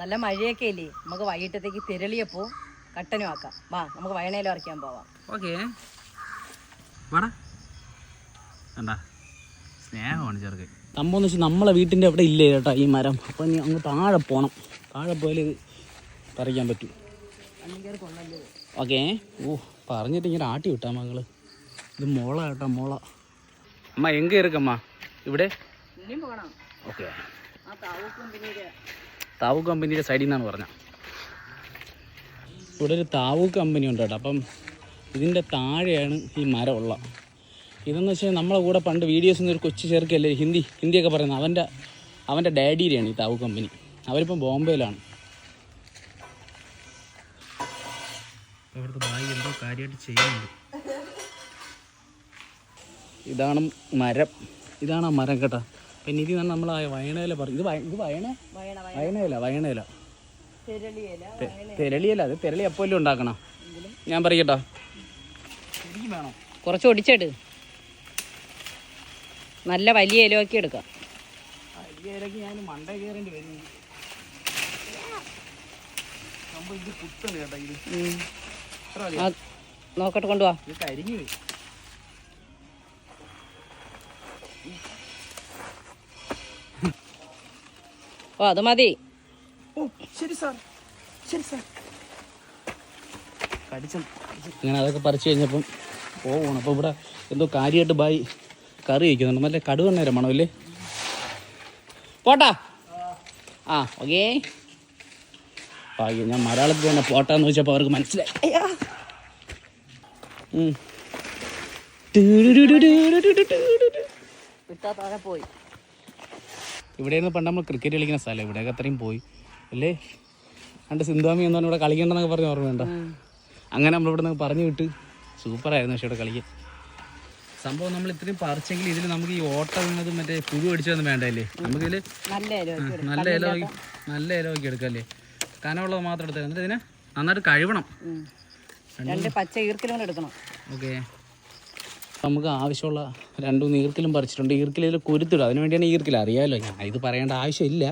നല്ല മഴയൊക്കെ ഇല്ലേ? നമുക്ക് വൈകിട്ടത്തേക്ക് തിരളിയപ്പോ കട്ടനും ആക്കാം. വാ നമുക്ക് വയനയിലും അരയ്ക്കാൻ പോവാം. ഓക്കെ. സംഭവം വെച്ചാൽ നമ്മളെ വീട്ടിന്റെ അവിടെ ഇല്ലേ ചേട്ടാ ഈ മരം? അപ്പൊ ഇനി അങ്ങ് താഴെ പോകണം താഴെ പോയാൽ ഇത് പറിക്കാൻ പറ്റും. ഓക്കെ. ഓ പറഞ്ഞിട്ട് ഇങ്ങനെ ആട്ടി വിട്ടാ മകൾ. ഇത് മോള കേട്ടോ മോള. അമ്മ എങ്കേ ഇരിക്കമ്മ ഇവിടെ? ഓക്കെ. താവു കമ്പനിയുടെ സൈഡിൽ നിന്നാണ് പറഞ്ഞത്. ഇവിടെ ഒരു താവു കമ്പനി ഉണ്ട് കേട്ടോ. അപ്പം ഇതിന്റെ താഴെയാണ് ഈ മരം ഉള്ളത് ഇതെന്ന് വെച്ചാൽ നമ്മളെ കൂടെ പണ്ട് വീഡിയോസ് ഒരു കൊച്ചു ചേർക്കല്ലേ ഹിന്ദി ഹിന്ദിയൊക്കെ പറയുന്നത്. അവന്റെ അവന്റെ ഡാഡിയുടെയാണ് ഈ താവു കമ്പനി. അവരിപ്പം ബോംബെയിലാണ്. എന്തോ കാര്യമായിട്ട് ചെയ്യുന്നുണ്ട്. ഇതാണ് മരം. ഇതാണ് ആ മരം കേട്ടോ. പിന്നെ ഇത് നമ്മൾ ആ വയണയില പറയും ഇത് വയ- ഇത് വയണ വയണ വയ- വയണയില വയണയില. തിരളിയല്ല അത് തെരളി എപ്പോഴും ഉണ്ടാക്കണം. ഞാൻ പറയട്ടോ. കുറച്ച് ഒടിച്ചെട്. നല്ല വലിയ ഇലയൊക്കെ എടുക്കാം. നോക്കട്ട് ഞാൻ മണ്ട കയറേണ്ടി വരും. സംഭവം ഇത് കുത്തണ് കേട്ടോ ഇത്. ഇത്ര ആ, നോക്കട്ടെ കൊണ്ടുപോവാ ഇത് കരിഞ്ഞു പോയി ഓ അത് മതി. ശരി അങ്ങനെ അതൊക്കെ പറിച്ചു കഴിഞ്ഞപ്പം പോവണം അപ്പോൾ ഇവിടെ എന്തോ കാര്യമായിട്ട് ബായി കറി വയ്ക്കുന്നുണ്ട്. നേരം വേണം അല്ലേ? പോട്ടാ. ആ ഓക്കേ. ഭാഗ്യം ഞാൻ മലയാളത്തിൽ തന്നെ പോട്ടാന്ന് ചോദിച്ചപ്പോൾ അവർക്ക് മനസ്സിലായി. താഴെ പോയി. ഇവിടെയായിരുന്നു പണ്ട് നമ്മൾ ക്രിക്കറ്റ് കളിക്കുന്ന സ്ഥലം. ഇവിടെയൊക്കെ അത്രയും പോയി. അല്ലേ? പണ്ട് സിന്ധാമി എന്ന് പറഞ്ഞാൽ ഇവിടെ കളിക്കണ്ടെന്നൊക്കെ പറഞ്ഞ് ഓർമ്മയുണ്ടോ അങ്ങനെ നമ്മളിവിടെ നിന്ന് പറഞ്ഞു വിട്ട്. സൂപ്പറായിരുന്നു പക്ഷേ ഇവിടെ കളിക്കാൻ. സംഭവം നമ്മൾ ഇത്രയും പറിച്ചെങ്കിൽ ഇതിൽ നമുക്ക് ഈ ഓട്ട വീണത് മറ്റേ പുഴു അടിച്ചതൊന്നും വേണ്ടല്ലേ? നമുക്കിതിൽ നല്ല ഇല എടുക്കാം. നല്ല ഇല നല്ല ഇല നോക്കി എടുക്കല്ലേ? കനമുള്ളത് മാത്രം എടുത്താൽ എന്നിട്ട് ഇതിനെ നന്നായിട്ട് കഴുകണം. രണ്ട് പച്ച ഈർക്കിലും എടുക്കണം. ഓക്കെ നമുക്ക് ആവശ്യമുള്ള രണ്ടും ഈർക്കിലും പറിച്ചിട്ടുണ്ട്. ഈർക്കിലിൽ കുരുത്തിടും. അതിന് വേണ്ടിയാണ് ഈർക്കിൽ അറിയാമല്ലോ ഞാൻ. ഇത് പറയേണ്ട ആവശ്യമില്ല.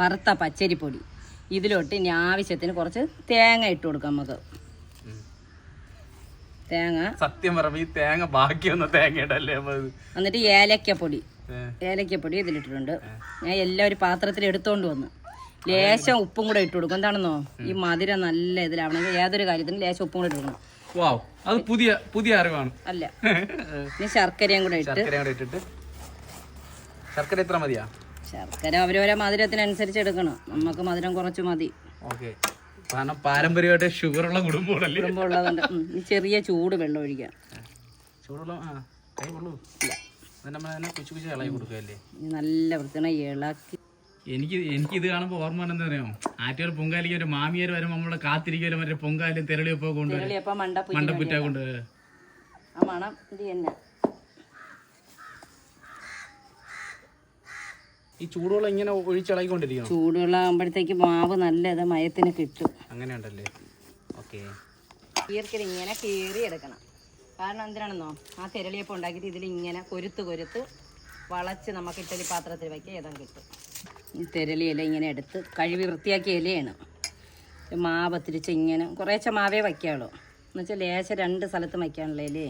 വറുത്ത പച്ചരിപ്പൊടി. ഇതിലോട്ട് ഇനി ആവശ്യത്തിന് കുറച്ച് തേങ്ങ ഇട്ട് കൊടുക്കാം നമുക്ക്. തേങ്ങ. സത്യം പറയുമ്പോൾ ഈ തേങ്ങ ബാക്കി വന്ന തേങ്ങ ഇടല്ലേ എന്നിട്ട് ഏലക്കപ്പൊടി. ഏലക്കപ്പൊടി ഇതിലിട്ടിട്ടുണ്ട്. ഞാൻ എല്ലാം ഒരു പാത്രത്തിൽ എടുത്തോണ്ട് വന്ന്. ലേശം ഉപ്പും കൂടെ ഇട്ട് കൊടുക്കും. എന്താണെന്നോ? ഈ മധുരം നല്ല ഇതിലാവണമെങ്കിൽ ഏതൊരു കാര്യത്തിനും ലേശം ഉപ്പും കൂടെ ഇട്ടു കൊടുക്കണം. അത് പുതിയ പുതിയ അറിവാണ്. അല്ല. ഇനി ശർക്കരയും കൂടെ ഇട്ട്. ഇട്ടിട്ട്. ശർക്കര എത്ര മതിയാ? ശർക്കര അവരവരെ മധുരത്തിനനുസരിച്ച് എടുക്കണം. നമുക്ക് മധുരം കുറച്ച് മതി. ഓക്കെ. കാരണം പാരമ്പര്യമായിട്ട് ഷുഗർ ഉള്ള കുടുംബം ചെറിയ ചൂട് വെള്ളം ഒഴിക്കാം. ആ കൈ കൊള്ളൂ. ഇനി നല്ല വൃത്തിയാണ് ഇളക്കി എനിക്ക് എനിക്ക് ഇത് കാണുമ്പോൾ ഓർമ്മ എന്താ പറയുമോ ആറ്റുകാർ പൊങ്കാലിക്ക് ഒരു മാമിയാർ വരുമ്പോൾ നമ്മളെ കാത്തിരിക്കുമല്ലോ മറ്റേ പൊങ്കാലും തെരളിയൊക്കെ കൊണ്ട് മണ്ടപ്പുറ്റി കൊണ്ട്. മണം ഇത് തന്നെ. ഈ ചൂടുവെള്ളം ഇങ്ങനെ ഒഴിച്ചിളകൊണ്ടിരിക്കും ചൂടുവെള്ളം ആകുമ്പോഴത്തേക്ക് മാവ് നല്ല ഇത് മയത്തിന് കിട്ടും. അങ്ങനെ ഉണ്ടല്ലേ ഓക്കെ. ഈർക്കൽ ഇങ്ങനെ കീറി എടുക്കണം കാരണം എന്തിനാണെന്നോ? ആ തിരളിയപ്പം ഉണ്ടാക്കിയിട്ട് ഇതിൽ ഇങ്ങനെ കൊരുത്ത് കൊരുത്ത് വളച്ച് നമുക്ക് ഇഡ്ഡലി പാത്രത്തിൽ വയ്ക്കുക ഏതാ കിട്ടും. ഈ തിരലി ഇല ഇങ്ങനെ എടുത്ത് കഴുകി വൃത്തിയാക്കിയ ഇലയാണ്. ഈ മാവ് തിരിച്ച് ഇങ്ങനെ കുറേശ്ശെ മാവേ വയ്ക്കാവുള്ളൂ. എന്നുവെച്ചാൽ ലേശം രണ്ട് സ്ഥലത്ത് വയ്ക്കാനുള്ള ഇലേ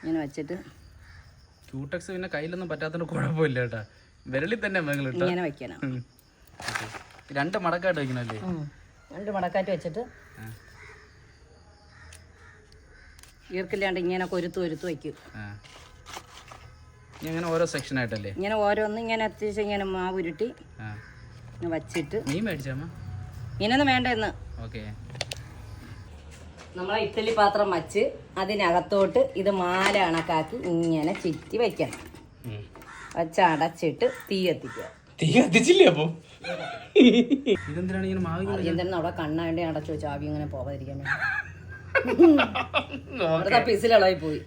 ഇങ്ങനെ വെച്ചിട്ട് ക്യൂട്ടക്സ് പിന്നെ കയ്യിലൊന്നും പറ്റാത്തതുകൊണ്ട് കുഴപ്പമില്ല കേട്ടാ. വിരളിൽ തന്നെ ഇങ്ങനെ വയ്ക്കണം. രണ്ട് മടക്കായിട്ട് വെക്കണല്ലേ രണ്ട് മടക്കായിട്ട് വെച്ചിട്ട് ഈർക്കില്ലാണ്ട് ഇങ്ങനെ കൊരുത്ത് കൊരുത്ത് വയ്ക്കും. അങ്ങനെ ഓരോ സെക്ഷൻ ആയിട്ടല്ലേ? ഇങ്ങനെ ഓരോന്ന് ഇങ്ങനെ എത്തിച്ച് ഇങ്ങനെ മാവ് ഉരുട്ടി ഇങ്ങനെ വച്ചിട്ട്. മീൻ മേടിച്ചാമ്മ ഇങ്ങനെയൊന്നും വേണ്ട ഇന്ന്. ഓക്കെ. നമ്മളെ ഇഡ്ഡലി പാത്രം വച്ച് അതിനകത്തോട്ട് ഇത് മാല കണക്കാക്കി ഇങ്ങനെ ചുറ്റി വെക്കണം. വച്ച് അടച്ചിട്ട് തീ കത്തിക്കുക. തീ കത്തിച്ചില്ലേ അപ്പൊ? ഇതെന്തിനാണ് ഇങ്ങനെ മാവ് എന്തെങ്കിലും അവിടെ കണ്ണാണ്ടി അടച്ചു വെച്ചു ആവി ഇങ്ങനെ പോവാതിരിക്കാൻ പിസിലളായി പിസിലിളായി പോയി.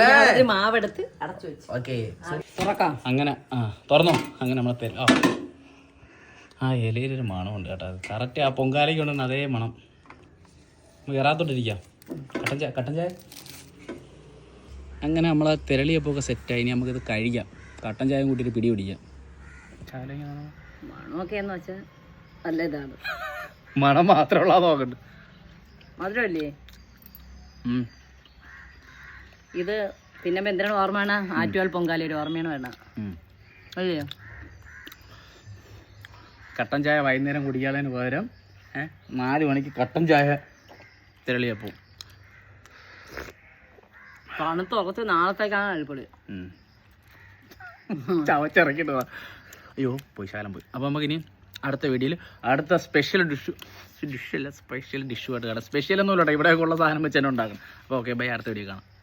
ഞാൻ അതിൽ മാവെടുത്ത് അടച്ചു വെച്ചു. ഓക്കെ. തുറക്കാം. അങ്ങനെ ആ തുറന്നോ? അങ്ങനെ നമ്മളെ പേര് ആ. ആ ഇലയിലൊരു മണമുണ്ട് കേട്ടോ. അത് കറക്റ്റ് ആ. പൊങ്കാലയ്ക്ക് ഉണ്ടെന്ന് അതേ മണം. നമുക്ക് ഇറാത്തോട്ടിരിക്കാം കട്ടൻ ചായ കട്ടൻ ചായ? അങ്ങനെ നമ്മളെ തിരളിയപ്പോൾ ഒക്കെ സെറ്റായി. ഇനി നമുക്കിത് കഴിക്കാം. കട്ടൻ ചായ കൂട്ടിയിട്ട് പിടി പിടിക്കാം. മണമൊക്കെ എന്ന് വെച്ചാൽ നല്ല ഇതാണ്. മണം മാത്രമുള്ള നോക്കണ്ട മധുരമല്ലേ? ഇത് പിന്നെ എന്തിനാണ് ഓർമ്മയാണ്? ആറ്റുവാൽ പൊങ്കാല ഒരു ഓർമ്മയാണ് വേണം അല്ലയോ കട്ടൻ ചായ വൈകുന്നേരം കുടിക്കാതിന് പകരം നാല് മണിക്ക് കട്ടൻ ചായ തിരളിയപ്പോൾ തണുത്ത് ഉറച്ച് നാളത്തേക്കാണ് അഴിപ്പൊളി ചവച്ചിറക്കിട്ടോ. അയ്യോ പോയി ശാലം പോയി. അപ്പോൾ നമുക്ക് ഇനി അടുത്ത വീഡിയോയിൽ അടുത്ത സ്പെഷ്യൽ ഡിഷ് ഡിഷ് അല്ല സ്പെഷ്യൽ ഡിഷുമായിട്ട് കാണാം. സ്പെഷ്യൽ ഒന്നുമില്ല ഇവിടെ ഉള്ള സാധനം വെച്ച് തന്നെ ഉണ്ടാക്കണം. അപ്പോൾ ഓക്കെ ബൈ അടുത്ത വീഡിയോ കാണാം.